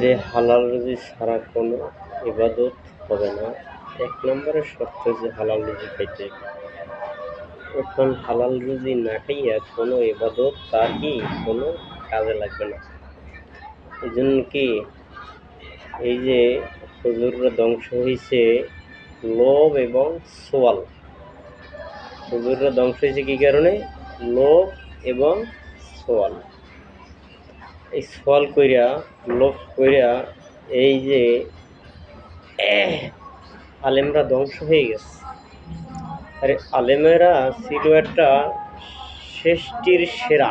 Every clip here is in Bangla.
যে হালাল রুজি ছাড়া কোনো ইবাদত হবে না। এক নম্বরের শর্ত যে হালাল রুজি খাইতে এখন হালাল রুজি না খাইয়া কোনো ইবাদত তার কি কোনো কাজে লাগবে না। এই জন্য কি এই যে হুজুররা ধ্বংস হয়েছে লোভ এবং সোয়াল। হুজুররা ধ্বংস হয়েছে কি কারণে? লোভ এবং সোয়াল। সোয়াল কইরা লোভ কইরা, এই যে আলেমরা ধ্বংস হয়ে গেছে। আরে, আলেমেরা ছিল একটা সৃষ্টির সেরা।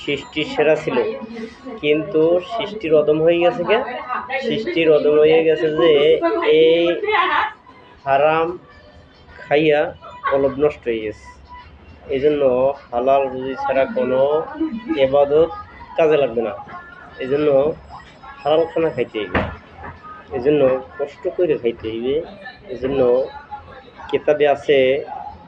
সৃষ্টির সেরা ছিল। কিন্তু সৃষ্টির অদম হয়ে গেছে কে? সৃষ্টির অদম হয়ে গেছে যে, এই হারাম খাইয়া কলব নষ্ট হয়ে গেছে। এই জন্য হালাল রুজি ছাড়া কোনো এবাদত কাজে লাগবে না। এই জন্য হালাল খানা খাইতে হইবে। এই জন্য কষ্ট করে খাইতে হইবে। এই জন্য কিতাবে আছে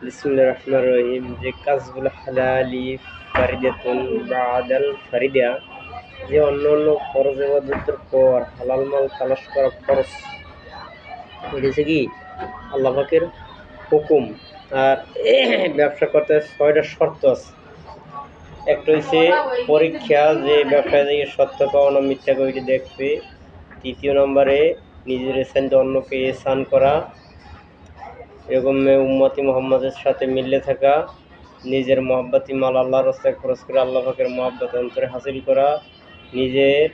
বিসমুল্লাহ রহমান রহিম, যে কাজগুলো হালালি ফারিদাতুন বাদাল ফারিদা, যে অন্য অন্য ফরজ ইবাদতের পর হালাল মাল তালাশ করা ফরজ। এটা কি? আল্লাহ পাকের হুকুম। আর ব্যবসা করতে ছয়টা শর্ত আছে। একটা হচ্ছে পরীক্ষা যে ব্যবসায় থেকে সত্য পাওয়ানো মিথ্যা কবিটি দেখবে, তৃতীয় নম্বরে নিজের এসানটা অন্যকে এসান করা, এরকম উম্মতি মোহাম্মদের সাথে মিললে থাকা, নিজের মহাব্বাতি মাল আল্লাহর রাস্তায় খরচ করে আল্লাহ পাকের মহাব্বত অন্তরে হাসিল করা, নিজের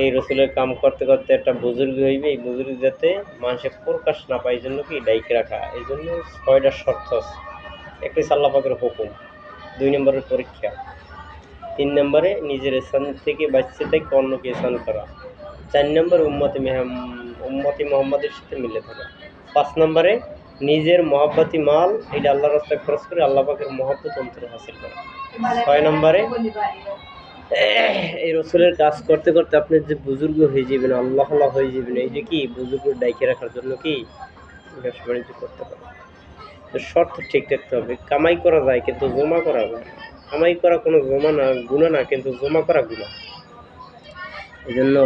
এই রসুলের কাম করতে করতে একটা বুজুর্গ হইবে, এই বুজুর্গ যাতে মানুষের প্রকাশ না পায়, এই জন্য কি ডাইকে রাখা, এই জন্য ছয়টা শর্ত একটি আল্লাহ পাকের হুকুম। দুই নম্বরের পরীক্ষা। তিন নম্বরে নিজের স্থান থেকে বাচ্চা থেকে অন্যকে স্থান করা। চার নম্বর উম্মতি উম্মতি মোহাম্মদের সাথে মিলে থাকা। পাঁচ নম্বরে নিজের মহাব্বতি মাল, এটা আল্লাহ রাস্তায় খরচ করে আল্লাহ পাকের মহাব্বত অন্তরে হাসিল করা। ছয় নম্বরে, এই রসুলের কাজ করতে করতে আপনি যে বুজুর্গ হয়ে যাবেন, আল্লাহ হয়ে যাবেন, এই যে কি বুজুর্গ ডাইকে রাখার জন্য কি ব্যবসা বাণিজ্য করতে পারে তো শর্ত ঠিক রাখতে হবে। কামাই করা যায় কিন্তু জমা করা যায় কামাই করা কোনো জমা না, গুণা না, কিন্তু জমা করা গুণা। এই জন্য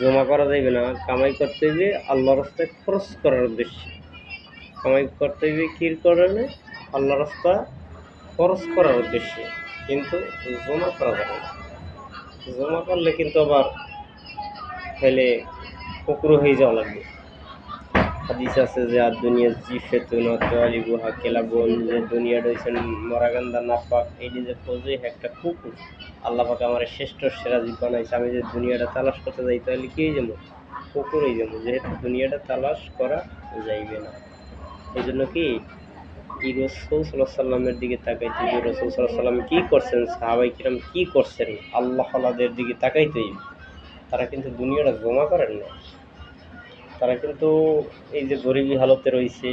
জমা করা যাইবে না। কামাই করতে হইবে আল্লাহ রাস্তায় খরচ করার উদ্দেশ্যে। কামাই করতে হইবে কির কারণে? আল্লাহ রাস্তা খরচ করার উদ্দেশ্যে। কিন্তু জমা করা যাবে না। জমা করলে কিন্তু আবার ফেলে পুকুর হয়ে যাওয়া লাগবে। হাদিস আছে যে, আর দুনিয়া জিফে তুন তোয়ালি গুহা কেলাবন যে দুনিয়া রয়েছেন মরাগান্দা নাপাক। এই যে খোঁজে একটা কুকুর, আল্লাহ পাকে আমার শ্রেষ্ঠ সেরা জীব বানাইছে। আমি যে দুনিয়াটা তালাশ করতে যাই, তাহলে কি যাব কুকুরই যাব যেহেতু দুনিয়াটা তালাশ করা যাইবে না। এই জন্য কি কি রসুল সাল্লাহ সাল্লামের দিকে তাকাইতে যে রসুল সাল্লাহ সাল্লাম কী করছেন? সাহাবাই কিরাম কী করছেন? আল্লাহ আল্লাহদের দিকে তাকাইতে হইবে। তারা কিন্তু দুনিয়াটা জমা করেন না তারা কিন্তু এই যে গরিবী হালতে রয়েছে,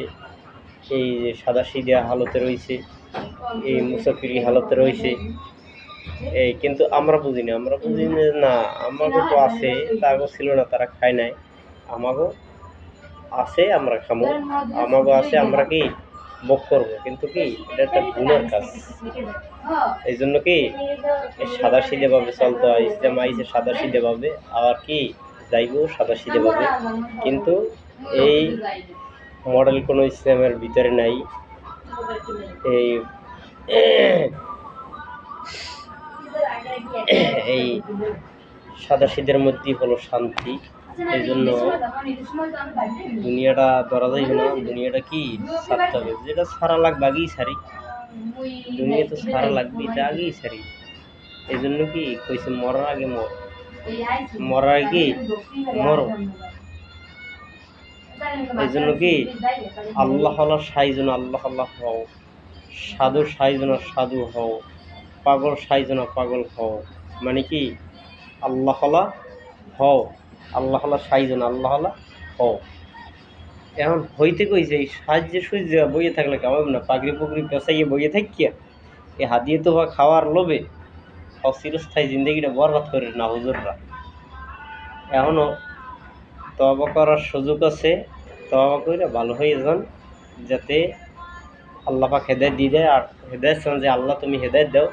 এই যে সাদা সিধা হালতে রয়েছে, এই মুসাফিরি হালতে রয়েছে, এই কিন্তু আমরা বুঝি না আমরা বুঝি না, আমাগো তো আছে, তাগো ছিল না, তারা খায় নাই, আমাগো আছে, আমরা খামো, আমাগো আছে, আমরা কি ভোগ করব, কিন্তু কি, এটা একটা গুণের কাজ। এই জন্য কি সাদা সিধে ভাবে চলতে হয় ইসলাম আইসে সাদা সিধে ভাবে আবার কি যাইবো সাদা সিধে ভাবে কিন্তু এই মডেল কোনো ইসলামের ভিতরে নাই। এই এই সাদা সিধের মধ্যেই হলো শান্তি। এই জন্য দুনিয়াটা ধরা যাইবে না। দুনিয়াটা কি ছাড়তে হবে? যেটা সারা লাগবে আগেই সারি দুনিয়া তো সারা লাগবে এটা আগেই সারি এই জন্য কি কইছে, মরার আগে মর। মরার কি? মরো। এই জন্য কি? আল্লাহ আল্লাহ সাইজন, আল্লাহ আল্লাহ হও। সাধু সাইজন, সাধু হও। পাগল সাইজন, পাগল হও। মানে কি? আল্লাহ আল্লাহ হও। আল্লাহ আল্লাহ সাইজন, আল্লাহ আল্লাহ হও। এখন হইতে কইছে, এই সাহায্যে সুইজে বইয়ে থাকলে কেমন না? পাগড়ি পুগড়ি পেঁচাইয়ে বইয়ে থাকিয়া? এই হাতিয়ে তো খাওয়ার লোভে। অচিরস্থায়ী জিন্দগিটা বরবাদ করে না হুজুররা। এখনও তবা করার সুযোগ আছে তবা করে ভালো হয়ে যান, যাতে আল্লাহ পাক হেদায়ত দিয়ে দেয়। আর হেদায়ত চান যে আল্লাহ তুমি হেদায়ত দাও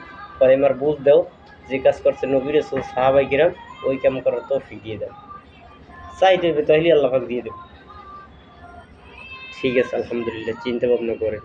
আমার বুঝ দাও যে কাজ করছে নবীর সাহাবাই কিরাম, ওই কাম করার তৌফিক দিয়ে দেন। চাই দেবে তাহলে আল্লাহ পাক দিয়ে দেবে। ঠিক আছে, আলহামদুলিল্লাহ, চিন্তা ভাবনা করে